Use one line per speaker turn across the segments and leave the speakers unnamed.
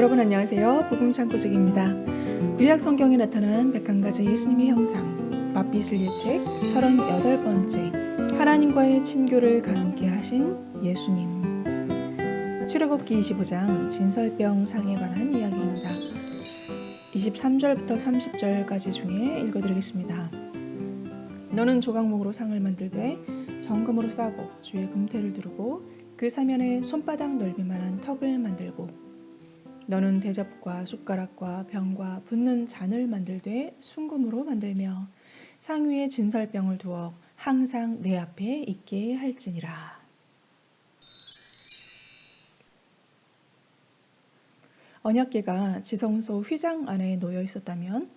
여러분 안녕하세요. 복음창고직입니다. 구약 성경에 나타난 101가지 예수님의 형상, 맛빛을 예책 38번째, 하나님과의 친교를 가능케 하신 예수님. 출애굽기 25장 진설병 상에 관한 이야기입니다. 23절부터 30절까지 중에 읽어드리겠습니다. 너는 조각목으로 상을 만들되 정금으로 싸고 주의 금태를 두르고 그 사면에 손바닥 넓이만한 턱을 만들고 너는 대접과 숟가락과 병과 붓는 잔을 만들되 순금으로 만들며 상위에 진설병을 두어 항상 내 앞에 있게 할지니라. 언약계가 지성소 휘장 안에 놓여 있었다면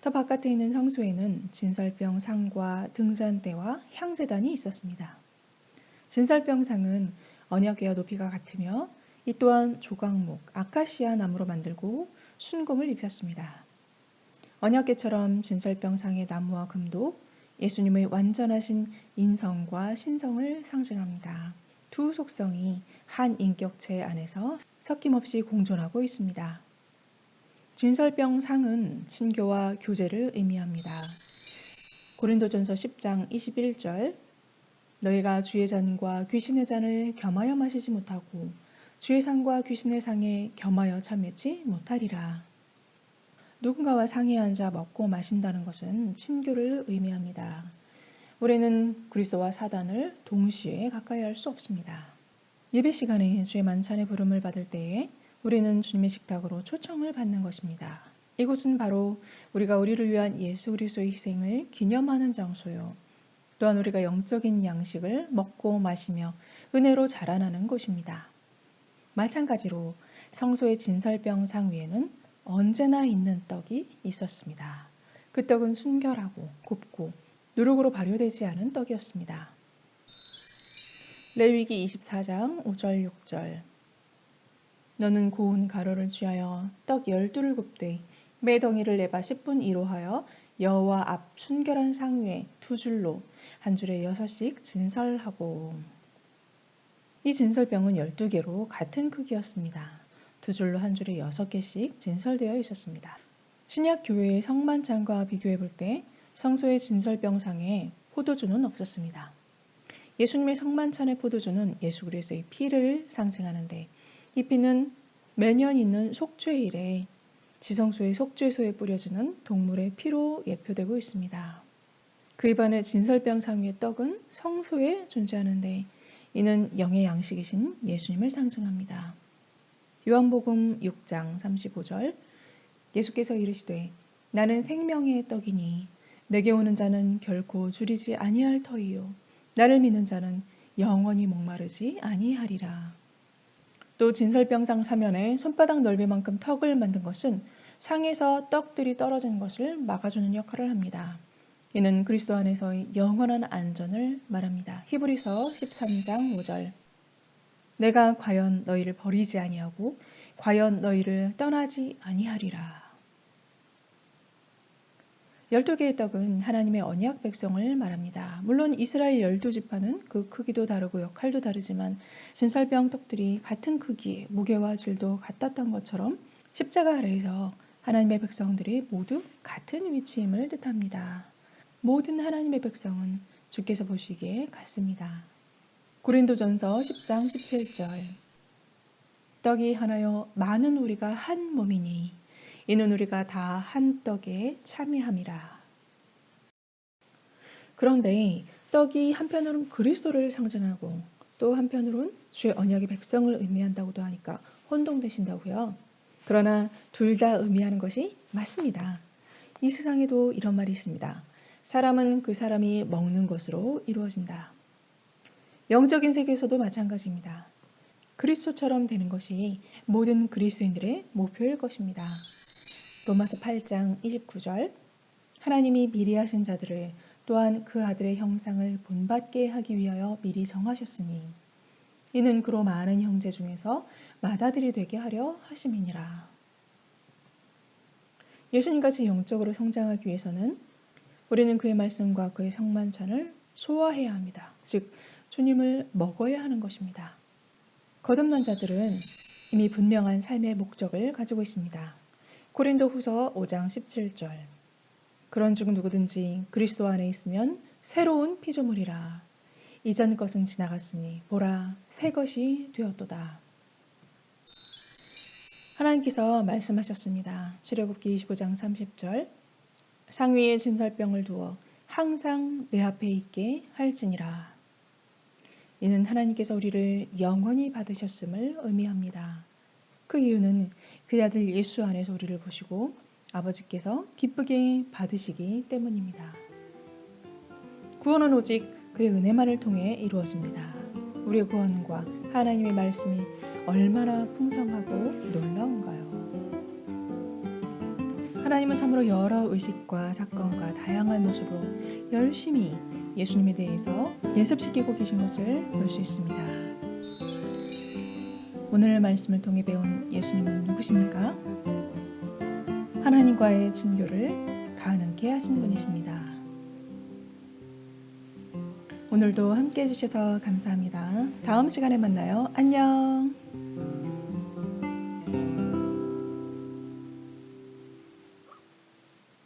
더 바깥에 있는 성소에는 진설병 상과 등잔대와 향재단이 있었습니다. 진설병 상은 언약계와 높이가 같으며 이 또한 조각목, 아카시아 나무로 만들고 순금을 입혔습니다. 언약계처럼 진설병상의 나무와 금도 예수님의 완전하신 인성과 신성을 상징합니다. 두 속성이 한 인격체 안에서 섞임없이 공존하고 있습니다. 진설병 상은 친교와 교제를 의미합니다. 고린도전서 10장 21절 너희가 주의 잔과 귀신의 잔을 겸하여 마시지 못하고 주의 상과 귀신의 상에 겸하여 참여지 못하리라. 누군가와 상에 앉아 먹고 마신다는 것은 친교를 의미합니다. 우리는 그리스도와 사단을 동시에 가까이 할 수 없습니다. 예배 시간에 주의 만찬의 부름을 받을 때에 우리는 주님의 식탁으로 초청을 받는 것입니다. 이곳은 바로 우리가 우리를 위한 예수 그리스도의 희생을 기념하는 장소요. 또한 우리가 영적인 양식을 먹고 마시며 은혜로 자라나는 곳입니다. 마찬가지로 성소의 진설병상 위에는 언제나 있는 떡이 있었습니다. 그 떡은 순결하고 곱고 누룩으로 발효되지 않은 떡이었습니다. 레위기 24장 5절 6절 너는 고운 가루를 취하여 떡 열두를 굽되 매 덩이를 내바 10분 이로 하여 여호와 앞 순결한 상 위에 두 줄로 한 줄에 여섯씩 진설하고 이 진설병은 12개로 같은 크기였습니다. 두 줄로 한 줄에 6개씩 진설되어 있었습니다. 신약 교회의 성만찬과 비교해 볼 때 성소의 진설병상에 포도주는 없었습니다. 예수님의 성만찬의 포도주는 예수 그리스도의 피를 상징하는데 이 피는 매년 있는 속죄일에 지성소의 속죄소에 뿌려지는 동물의 피로 예표되고 있습니다. 그 입안의 진설병상 위의 떡은 성소에 존재하는데 이는 영의 양식이신 예수님을 상징합니다. 요한복음 6장 35절 예수께서 이르시되 나는 생명의 떡이니 내게 오는 자는 결코 줄이지 아니할 터이요 나를 믿는 자는 영원히 목마르지 아니하리라. 또 진설병상 사면에 손바닥 넓이만큼 턱을 만든 것은 상에서 떡들이 떨어지는 것을 막아주는 역할을 합니다. 이는 그리스도 안에서의 영원한 안전을 말합니다. 히브리서 13장 5절. 내가 과연 너희를 버리지 아니하고 과연 너희를 떠나지 아니하리라. 12개의 떡은 하나님의 언약 백성을 말합니다. 물론 이스라엘 열두 지파는 그 크기도 다르고 역할도 다르지만 진설병 떡들이 같은 크기, 무게와 질도 같았던 것처럼 십자가 아래에서 하나님의 백성들이 모두 같은 위치임을 뜻합니다. 모든 하나님의 백성은 주께서 보시기에 같습니다. 고린도전서 10장 17절 떡이 하나여 많은 우리가 한 몸이니 이는 우리가 다 한 떡에 참여함이라. 그런데 떡이 한편으로는 그리스도를 상징하고 또 한편으로는 주의 언약의 백성을 의미한다고도 하니까 혼동되신다고요. 그러나 둘 다 의미하는 것이 맞습니다. 이 세상에도 이런 말이 있습니다. 사람은 그 사람이 먹는 것으로 이루어진다. 영적인 세계에서도 마찬가지입니다. 그리스도처럼 되는 것이 모든 그리스도인들의 목표일 것입니다. 로마서 8장 29절 하나님이 미리 하신 자들을 또한 그 아들의 형상을 본받게 하기 위하여 미리 정하셨으니 이는 그로 많은 형제 중에서 마다들이 되게 하려 하심이니라. 예수님같이 영적으로 성장하기 위해서는 우리는 그의 말씀과 그의 성만찬을 소화해야 합니다. 즉, 주님을 먹어야 하는 것입니다. 거듭난 자들은 이미 분명한 삶의 목적을 가지고 있습니다. 고린도 후서 5장 17절. 그런 즉 누구든지 그리스도 안에 있으면 새로운 피조물이라. 이전 것은 지나갔으니 보라 새 것이 되었도다. 하나님께서 말씀하셨습니다. 출애굽기 25장 30절. 상위에 진설병을 두어 항상 내 앞에 있게 할지니라. 이는 하나님께서 우리를 영원히 받으셨음을 의미합니다. 그 이유는 그 아들 예수 안에서 우리를 보시고 아버지께서 기쁘게 받으시기 때문입니다. 구원은 오직 그의 은혜만을 통해 이루어집니다. 우리의 구원과 하나님의 말씀이 얼마나 풍성하고 놀라운가요? 하나님은 참으로 여러 의식과 사건과 다양한 모습으로 열심히 예수님에 대해서 예습시키고 계신 것을 볼 수 있습니다. 오늘 말씀을 통해 배운 예수님은 누구십니까? 하나님과의 친교를 가능케 하신 분이십니다. 오늘도 함께 해주셔서 감사합니다. 다음 시간에 만나요. 안녕!